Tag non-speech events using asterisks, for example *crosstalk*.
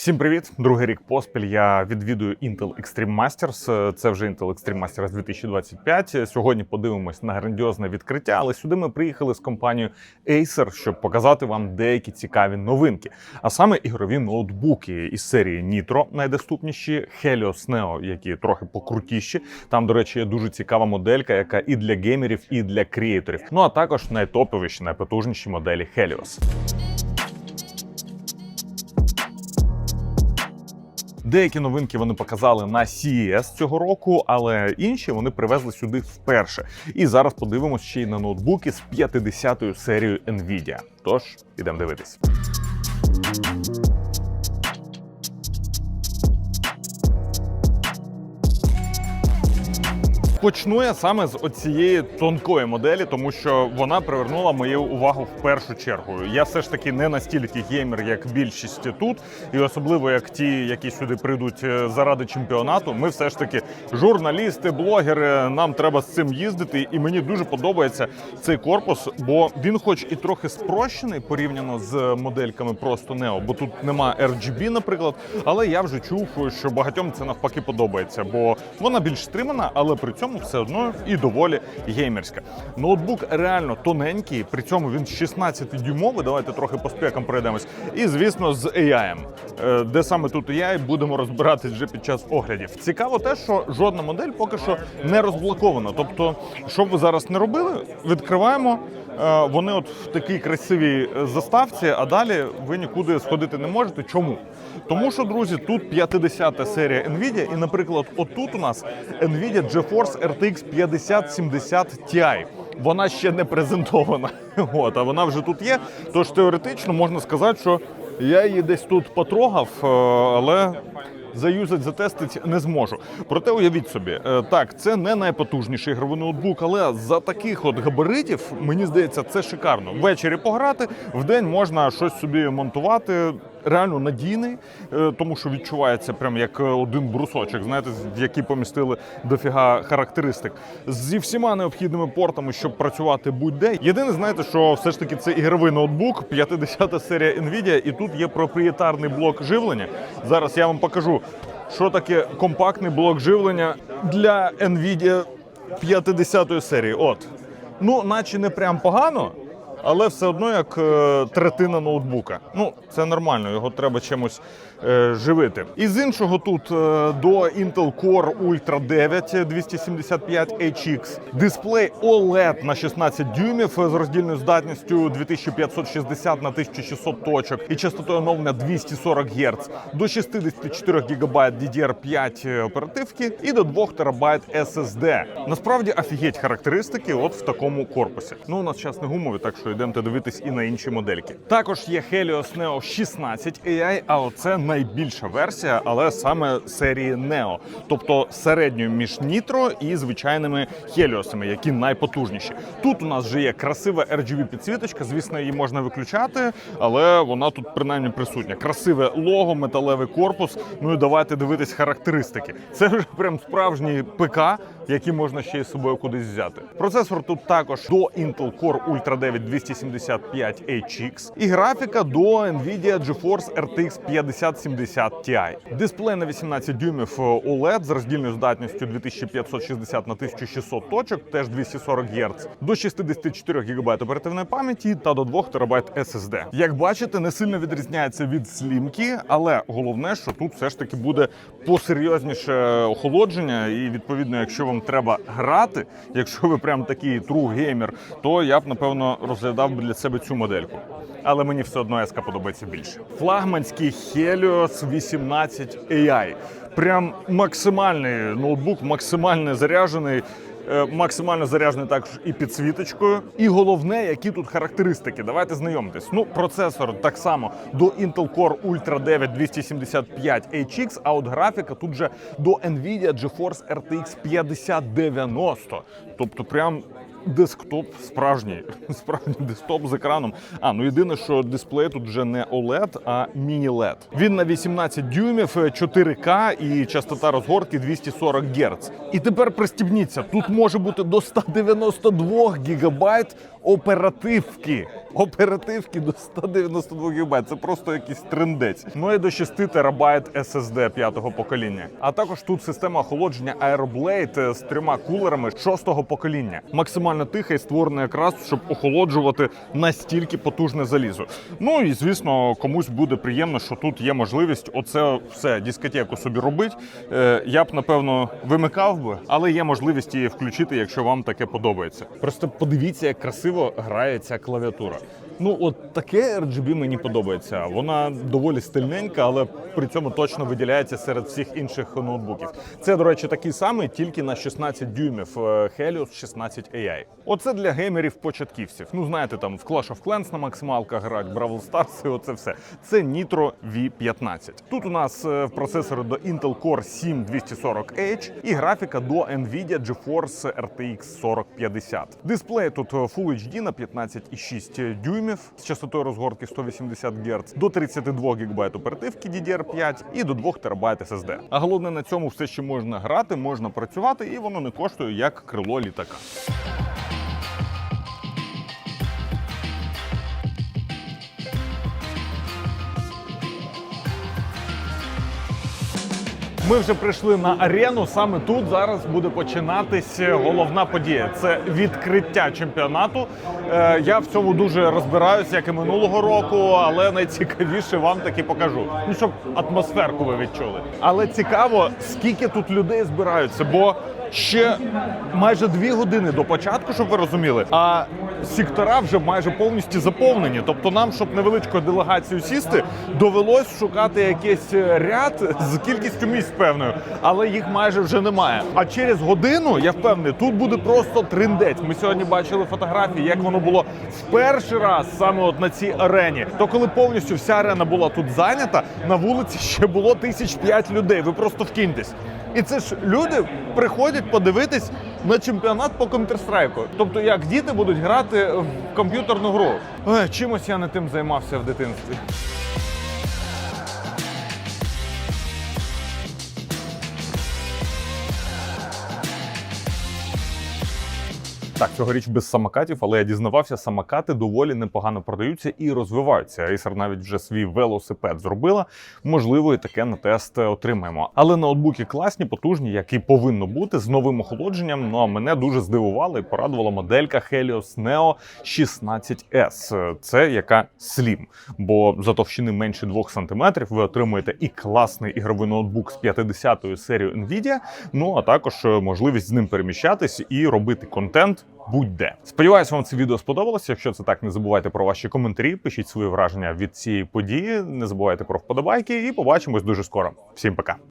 Всім привіт! Другий рік поспіль. Я відвідую Intel Extreme Masters. Це вже Intel Extreme Masters 2025. Сьогодні подивимось на грандіозне відкриття. Але сюди ми приїхали з компанією Acer, щоб показати вам деякі цікаві новинки. А саме ігрові ноутбуки із серії Nitro, найдоступніші, Helios Neo, які трохи покрутіші. Там, до речі, є дуже цікава моделька, яка і для геймерів, і для креаторів. Ну а також найтоповіші, найпотужніші моделі Helios. Деякі новинки вони показали на CES цього року, але інші вони привезли сюди вперше. І зараз подивимося ще й на ноутбуки з 50-ю серією Nvidia. Тож ідемо дивитись. Почну я саме з оцієї тонкої моделі, тому що вона привернула мою увагу в першу чергу. Я все ж таки не настільки геймер, як більшість тут, і особливо як ті, які сюди прийдуть е, заради чемпіонату. Ми все ж таки журналісти, блогери. Нам треба з цим їздити. І мені дуже подобається цей корпус, бо він, хоч і трохи спрощений порівняно з модельками просто Neo, бо тут нема RGB, наприклад. Але я вже чув, що багатьом це навпаки подобається, бо вона більш стримана, але при цьому все одно і доволі геймерська. Ноутбук реально тоненький, при цьому він 16-дюймовий. Давайте трохи по спекам пройдемось. І звісно, з AI. Е, Де саме тут AI, будемо розбиратись вже під час оглядів. Цікаво те, що жодна модель поки що не розблокована. Тобто, що б ви зараз не робили, відкриваємо. Е, Вони от в такій красивій е, заставці, а далі ви нікуди сходити не можете. Чому? Тому що, друзі, тут 50-та серія Nvidia, і, наприклад, отут у нас Nvidia GeForce RTX 5070 Ti. Вона ще не презентована, *laughs* от, а вона вже тут є. Тож теоретично можна сказати, що я її десь тут потрогав, е, але заюзать, затестить не зможу. Проте уявіть собі, е, так, це не найпотужніший ігровий ноутбук, але за таких от габаритів, мені здається, це шикарно. Ввечері пограти, вдень можна щось собі монтувати. Реально надійний, е, тому що відчувається прям як один брусочок, знаєте, який помістили дофіга характеристик. Зі всіма необхідними портами, щоб працювати будь-де. Єдине, знаєте, що все ж таки це ігровий ноутбук, 50-та серія Nvidia, і тут є проприєтарний блок живлення. Зараз я вам покажу, що таке компактний блок живлення для Nvidia 50-ї серії. От. Ну, наче не прям погано, але все одно як е, третина ноутбука. Ну, це нормально, його треба чимось живити. І з іншого тут е, до Intel Core Ultra 9 275HX дисплей OLED на 16 дюймів з роздільною здатністю 2560 на 1600 точок і частотою оновлення 240 Гц, до 64 ГБ DDR5 оперативки і до 2 ТБ SSD. Насправді офігеть характеристики от в такому корпусі. Ну, у нас час не гумовий, так що йдемте дивитись і на інші модельки. Також є Helios Neo 16 AI, а оце найбільша версія, але саме серії Neo, тобто середньою між Nitro і звичайними Helios'ами, які найпотужніші. Тут у нас вже є красива RGB підсвіточка. Звісно, її можна виключати, але вона тут принаймні присутня. Красиве лого, металевий корпус. Ну і давайте дивитись характеристики. Це вже прям справжній ПК, який можна ще із собою кудись взяти. Процесор тут також до Intel Core Ultra 9 275HX і графіка до Nvidia GeForce RTX 5070 Ti. Дисплей на 18 дюймів OLED з роздільною здатністю 2560 на 1600 точок, теж 240 Гц, до 64 ГБ оперативної пам'яті та до 2 ТБ SSD. Як бачите, не сильно відрізняється від слімки, але головне, що тут все ж таки буде посерйозніше охолодження, і відповідно, якщо вам треба грати, якщо ви прям такий true геймер, то я б напевно розглядав для себе цю модельку. Але мені все одно SK подобається більше. Флагманський Helios 18 AI. Прям максимальний ноутбук, максимально заряджений. е, Максимально заряджений також і підсвіточкою. І головне, які тут характеристики. Давайте знайомитись. Ну, процесор так само до Intel Core Ultra 9 275HX, а от графіка тут же до Nvidia GeForce RTX 5090. Тобто, прям десктоп справжній, *laughs* справжній десктоп з екраном. А ну єдине, що дисплей тут вже не OLED, а міні-LED. Він на 18 дюймів, 4К і частота розгортки 240 Гц. І тепер пристібніться, тут може бути до 192 гігабайт оперативки. Оперативки до 192 гігабайт. Це просто якийсь трендець. Ну і до 6 терабайт SSD п'ятого покоління. А також тут система охолодження Aeroblade з трьома кулерами шостого покоління. Максимально тиха і створене якраз, щоб охолоджувати настільки потужне залізо. Ну і звісно, комусь буде приємно, що тут є можливість оце все дискотеку собі робити. Е, я б напевно вимикав би, але є можливість її включити, якщо вам таке подобається. Просто подивіться, як красиво грає ця клавіатура. Ну, от таке RGB мені подобається. Вона доволі стильненька, але при цьому точно виділяється серед всіх інших ноутбуків. Це, до речі, такий самий, тільки на 16 дюймів е, Helios 16 AI. Оце для геймерів-початківців. Ну, знаєте, там в Clash of Clans на максималках грати, Бравл Stars і оце все. Це Nitro V15. Тут у нас е, процесори до Intel Core 7 240H і графіка до Nvidia GeForce RTX 4050. Дисплей тут е, Full HD на 15,6 дюймів з частотою розгортки 180 Гц, до 32 ГБ оперативки DDR5 і до 2 ТБ SSD. А головне на цьому все ще можна грати, можна працювати, і воно не коштує як крило літака. Ми вже прийшли на арену. Саме тут зараз буде починатись головна подія. Це відкриття чемпіонату. Е, Я в цьому дуже розбираюсь, як і минулого року, але найцікавіше вам таки покажу. Ну щоб атмосферку ви відчули. Але цікаво, скільки тут людей збираються, бо ще майже дві години до початку, щоб ви розуміли. А сектора вже майже повністю заповнені. Тобто, нам, щоб невеличкою делегацією сісти, довелось шукати якийсь ряд з кількістю місць певною, але їх майже вже немає. А через годину я впевнений, тут буде просто триндець. Ми сьогодні бачили фотографії, як воно було в перший раз саме от на цій арені. То коли повністю вся арена була тут зайнята, на вулиці ще було тисяч п'ять людей. Ви просто вкиньтесь. І це ж люди приходять подивитись на чемпіонат по Counter-Strike. Тобто, як діти будуть грати в комп'ютерну гру. Ой, чимось я не тим займався в дитинстві. Так, цьогоріч без самокатів, але я дізнавався, самокати доволі непогано продаються і розвиваються. Acer навіть вже свій велосипед зробила. Можливо, і таке на тест отримаємо. Але ноутбуки класні, потужні, як і повинно бути, з новим охолодженням. Ну а мене дуже здивувала і порадувала моделька Helios Neo 16S. Це яка Slim. Бо за товщини менше 2 см ви отримуєте і класний ігровий ноутбук з 50-ї серії Nvidia, ну а також можливість з ним переміщатись і робити контент будь-де. Сподіваюсь, вам це відео сподобалося. Якщо це так, не забувайте про ваші коментарі, пишіть свої враження від цієї події. Не забувайте про вподобайки, і побачимось дуже скоро. Всім пока.